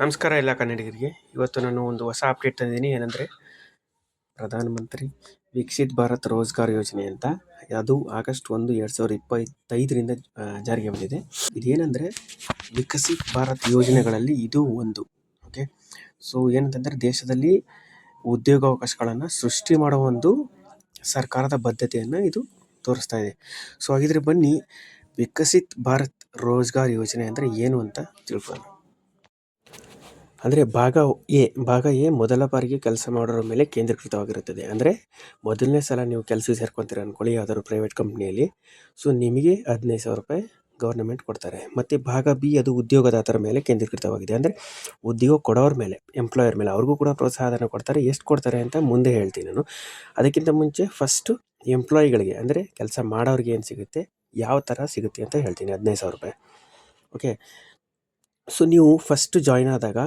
ನಮಸ್ಕಾರ ಎಲ್ಲ ಕನ್ನಡಿಗರಿಗೆ. ಇವತ್ತು ನಾನು ಒಂದು ಹೊಸ ಅಪ್ಡೇಟ್ ತಂದಿದ್ದೀನಿ. ಏನಂದರೆ, ಪ್ರಧಾನಮಂತ್ರಿ ವಿಕಸಿತ್ ಭಾರತ್ ರೋಜ್ಗಾರ್ ಯೋಜನೆ ಅಂತ. ಅದು ಆಗಸ್ಟ್ ಒಂದು, ಎರಡು ಸಾವಿರದ ಇಪ್ಪತ್ತೈದರಿಂದ ಜಾರಿಗೆ ಬಂದಿದೆ. ಇದೇನೆಂದರೆ, ವಿಕಸಿತ್ ಭಾರತ್ ಯೋಜನೆಗಳಲ್ಲಿ ಇದು ಒಂದು. ಓಕೆ ಸೊ ಏನಂತಂದರೆ, ದೇಶದಲ್ಲಿ ಉದ್ಯೋಗಾವಕಾಶಗಳನ್ನು ಸೃಷ್ಟಿ ಮಾಡುವ ಒಂದು ಸರ್ಕಾರದ ಬದ್ಧತೆಯನ್ನು ಇದು ತೋರಿಸ್ತಾ ಇದೆ. ಸೊ ಹಾಗಿದ್ರೆ ಬನ್ನಿ, ವಿಕಸಿತ್ ಭಾರತ್ ರೋಜ್ಗಾರ್ ಯೋಜನೆ ಅಂದರೆ ಏನು ಅಂತ ತಿಳ್ಕೊಳ್ಳೋಣ. ಅಂದರೆ ಭಾಗ ಎ ಭಾಗ ಎ ಮೊದಲ ಬಾರಿಗೆ ಕೆಲಸ ಮಾಡೋರ ಮೇಲೆ ಕೇಂದ್ರೀಕೃತವಾಗಿರುತ್ತದೆ. ಅಂದರೆ ಮೊದಲನೇ ಸಲ ನೀವು ಕೆಲಸ ಸೇರ್ಕೊತೀರ ಅಂದ್ಕೊಳ್ಳಿ ಯಾವ್ದಾದ್ರು ಪ್ರೈವೇಟ್ ಕಂಪ್ನಿಯಲ್ಲಿ ಸೊ ನಿಮಗೆ ಹದಿನೈದು ಸಾವಿರ ರೂಪಾಯಿ ಗೌರ್ನಮೆಂಟ್ ಕೊಡ್ತಾರೆ. ಮತ್ತು ಭಾಗ ಬಿ ಅದು ಉದ್ಯೋಗದಾತರ ಮೇಲೆ ಕೇಂದ್ರೀಕೃತವಾಗಿದೆ. ಅಂದರೆ ಉದ್ಯೋಗ ಕೊಡೋರ ಮೇಲೆ ಎಂಪ್ಲಾಯರ್ ಮೇಲೆ. ಅವ್ರಿಗೂ ಕೂಡ ಪ್ರೋತ್ಸಾಹಧನ ಕೊಡ್ತಾರೆ, ಎಷ್ಟು ಕೊಡ್ತಾರೆ ಅಂತ ಮುಂದೆ ಹೇಳ್ತೀನಿ ನಾನು. ಅದಕ್ಕಿಂತ ಮುಂಚೆ ಫಸ್ಟು ಎಂಪ್ಲಾಯಿಗಳಿಗೆ ಅಂದರೆ ಕೆಲಸ ಮಾಡೋರಿಗೆ ಏನು ಸಿಗುತ್ತೆ? ಯಾವ ಥರ ಸಿಗುತ್ತೆ ಅಂತ ಹೇಳ್ತೀನಿ, ಹದಿನೈದು ಸಾವಿರ ರೂಪಾಯಿ. ಓಕೆ ಸೊ ನೀವು ಫಸ್ಟ್ ಜಾಯ್ನ್ ಆದಾಗ,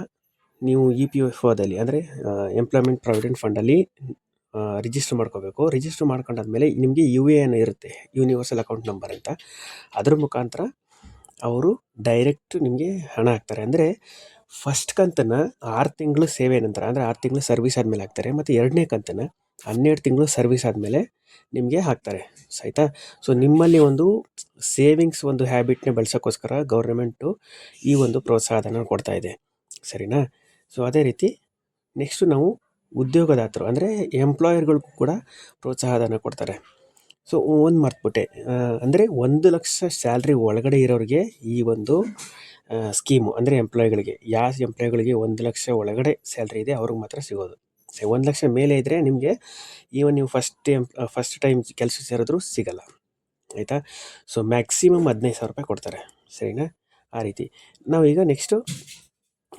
ನೀವು ಇ ಪಿ ಎಫ್ ಓದಲ್ಲಿ ಅಂದರೆ ಎಂಪ್ಲಾಯ್ಮೆಂಟ್ ಪ್ರಾವಿಡೆಂಟ್ ಫಂಡಲ್ಲಿ ರಿಜಿಸ್ಟರ್ ಮಾಡ್ಕೋಬೇಕು. ರಿಜಿಸ್ಟರ್ ಮಾಡ್ಕೊಂಡಾದ್ಮೇಲೆ ನಿಮಗೆ ಯು ಎ ಎನ್ ಇರುತ್ತೆ ಯೂನಿವರ್ಸಲ್ ಅಕೌಂಟ್ ನಂಬರ್ ಅಂತ. ಅದ್ರ ಮುಖಾಂತರ ಅವರು ಡೈರೆಕ್ಟ್ ನಿಮಗೆ ಹಣ ಹಾಕ್ತಾರೆ. ಅಂದರೆ ಫಸ್ಟ್ ಕಂತನ್ನು ಆರು ತಿಂಗಳು ಸೇವೆ ನಂತರ, ಅಂದರೆ ಆರು ತಿಂಗಳು ಸರ್ವಿಸ್ ಆದಮೇಲೆ ಹಾಕ್ತಾರೆ, ಮತ್ತು ಎರಡನೇ ಕಂತನ್ನು ಹನ್ನೆರಡು ತಿಂಗಳು ಸರ್ವಿಸ್ ಆದಮೇಲೆ ನಿಮಗೆ ಹಾಕ್ತಾರೆ ಸಹಿತಾ ಸೊ ನಿಮ್ಮಲ್ಲಿ ಒಂದು ಸೇವಿಂಗ್ಸ್ ಒಂದು ಹ್ಯಾಬಿಟ್ನ ಬೆಳೆಸೋಕ್ಕೋಸ್ಕರ ಗೌರ್ಮೆಂಟು ಈ ಒಂದು ಪ್ರೋತ್ಸಾಹಧನ ಕೊಡ್ತಾ ಇದೆ, ಸರಿನಾ? ಸೊ ಅದೇ ರೀತಿ ನೆಕ್ಸ್ಟು ನಾವು ಉದ್ಯೋಗದಾತರು, ಅಂದರೆ ಎಂಪ್ಲಾಯರ್ಗಳಿಗೂ ಕೂಡ ಪ್ರೋತ್ಸಾಹಧನ ಕೊಡ್ತಾರೆ. ಸೊ ಒಂದು ಮರ್ತ್ಬಿಟ್ಟೆ ಅಂದರೆ ಒಂದು ಲಕ್ಷ ಸ್ಯಾಲ್ರಿ ಒಳಗಡೆ ಇರೋರಿಗೆ ಈ ಒಂದು ಸ್ಕೀಮು ಅಂದರೆ ಎಂಪ್ಲಾಯ್ಗಳಿಗೆ ಯಾವ ಎಂಪ್ಲಾಯ್ಗಳಿಗೆ ಒಂದು ಲಕ್ಷ ಒಳಗಡೆ ಸ್ಯಾಲ್ರಿ ಇದೆ, ಅವ್ರಿಗೆ ಮಾತ್ರ ಸಿಗೋದು. ಸೊ, ಒಂದು ಲಕ್ಷ ಮೇಲೆ ಇದ್ದರೆ ನಿಮಗೆ ಈವನ್ ನೀವು ಫಸ್ಟ್ ಟೈಮ್ ಫಸ್ಟ್ ಟೈಮ್ ಕೆಲಸ ಸೇರಿದ್ರು ಸಿಗಲ್ಲ, ಆಯಿತಾ? ಸೊ ಮ್ಯಾಕ್ಸಿಮಮ್ ಹದಿನೈದು ಸಾವಿರ ರೂಪಾಯಿ ಕೊಡ್ತಾರೆ, ಸರಿನಾ? ಆ ರೀತಿ. ನಾವೀಗ ನೆಕ್ಸ್ಟು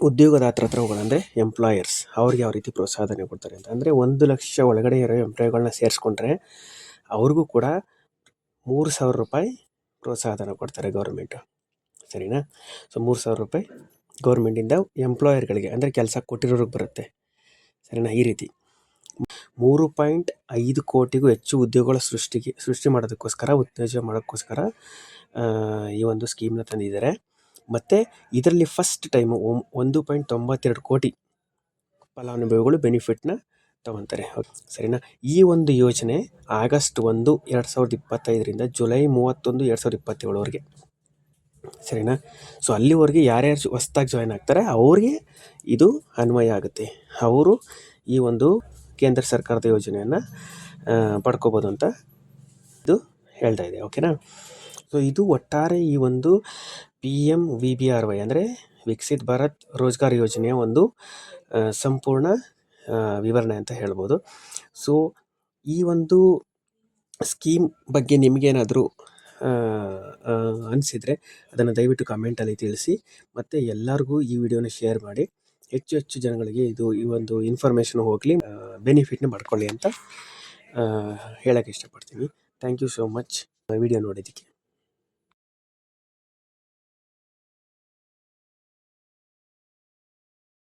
ಉದ್ಯೋಗದಾತರ ಹತ್ರ ಹೋಗೋಣ ಅಂದರೆ ಎಂಪ್ಲಾಯರ್ಸ್ ಅವ್ರಿಗೆ ಯಾವ ರೀತಿ ಪ್ರೋತ್ಸಾಹನೆ ಕೊಡ್ತಾರೆ ಅಂತ. ಅಂದರೆ ಒಂದು ಲಕ್ಷ ಒಳಗಡೆ ಇರೋ ಎಂಪ್ಲಾಯ್ಗಳನ್ನ ಸೇರಿಸ್ಕೊಂಡ್ರೆ ಅವ್ರಿಗೂ ಕೂಡ ಮೂರು ಸಾವಿರ ರೂಪಾಯಿ ಪ್ರೋತ್ಸಾಹನ ಕೊಡ್ತಾರೆ ಗೌರ್ಮೆಂಟು ಸರಿನಾ? ಸೊ ಮೂರು ಸಾವಿರ ರೂಪಾಯಿ ಗೌರ್ಮೆಂಟಿಂದ ಎಂಪ್ಲಾಯರ್ಗಳಿಗೆ ಅಂದರೆ ಕೆಲಸ ಕೊಟ್ಟಿರೋರಿಗೆ ಬರುತ್ತೆ. ಸರಿನಾ ಈ ರೀತಿ. ಮೂರು ಪಾಯಿಂಟ್ ಐದು ಕೋಟಿಗೂ ಹೆಚ್ಚು ಉದ್ಯೋಗಗಳ ಸೃಷ್ಟಿಗೆ, ಸೃಷ್ಟಿ ಮಾಡೋದಕ್ಕೋಸ್ಕರ ಉತ್ತೇಜನ ಮಾಡೋಕ್ಕೋಸ್ಕರ ಈ ಒಂದು ಸ್ಕೀಮ್ನ ತಂದಿದ್ದಾರೆ. ಮತ್ತು ಇದರಲ್ಲಿ ಫಸ್ಟ್ ಟೈಮು ಒಂದು ಪಾಯಿಂಟ್ ತೊಂಬತ್ತೆರಡು ಕೋಟಿ ಫಲಾನುಭವಿಗಳು ಬೆನಿಫಿಟ್ನ ತಗೊತಾರೆ. ಸರಿನಾ? ಈ ಒಂದು ಯೋಜನೆ ಆಗಸ್ಟ್ ಒಂದು, ಎರಡು ಸಾವಿರದ ಇಪ್ಪತ್ತೈದರಿಂದ ಜುಲೈ ಮೂವತ್ತೊಂದು, ಎರಡು ಸಾವಿರದ ಇಪ್ಪತ್ತೇಳವರೆಗೆ. ಸರಿನಾ? ಸೊ ಅಲ್ಲಿವರೆಗೆ ಯಾರ್ಯಾರು ಹೊಸ್ದಾಗಿ ಜಾಯ್ನ್ ಆಗ್ತಾರೆ, ಅವ್ರಿಗೆ ಇದು ಅನ್ವಯ ಆಗುತ್ತೆ. ಅವರು ಈ ಒಂದು ಕೇಂದ್ರ ಸರ್ಕಾರದ ಯೋಜನೆಯನ್ನು ಪಡ್ಕೋಬೋದು ಅಂತ ಇದು ಹೇಳ್ತಾ ಇದೆ, ಓಕೆನಾ? ಸೊ ಇದು ಒಟ್ಟಾರೆ ಈ ಒಂದು P M V B R Y ಅಂದರೆ ವಿಕಸಿತ್ ಭಾರತ್ ರೋಜ್ಗಾರ್ ಯೋಜನೆಯ ಒಂದು ಸಂಪೂರ್ಣ ವಿವರಣೆ ಅಂತ ಹೇಳ್ಬೋದು. ಸೊ ಈ ಒಂದು ಸ್ಕೀಮ್ ಬಗ್ಗೆ ನಿಮಗೇನಾದರೂ ಅನಿಸಿದರೆ ಅದನ್ನು ದಯವಿಟ್ಟು ಕಮೆಂಟಲ್ಲಿ ತಿಳಿಸಿ. ಮತ್ತು ಎಲ್ಲರಿಗೂ ಈ ವಿಡಿಯೋನ ಶೇರ್ ಮಾಡಿ. ಹೆಚ್ಚು ಹೆಚ್ಚು ಜನಗಳಿಗೆ ಇದು ಈ ಒಂದು ಇನ್ಫಾರ್ಮೇಷನ್ ಹೋಗಲಿ ಬೆನಿಫಿಟ್ನ ಪಡ್ಕೊಳ್ಳಿ ಅಂತ ಹೇಳೋಕ್ಕೆ ಇಷ್ಟಪಡ್ತೀನಿ. Thank you so much video ನೋಡಿದ್ದಕ್ಕೆ.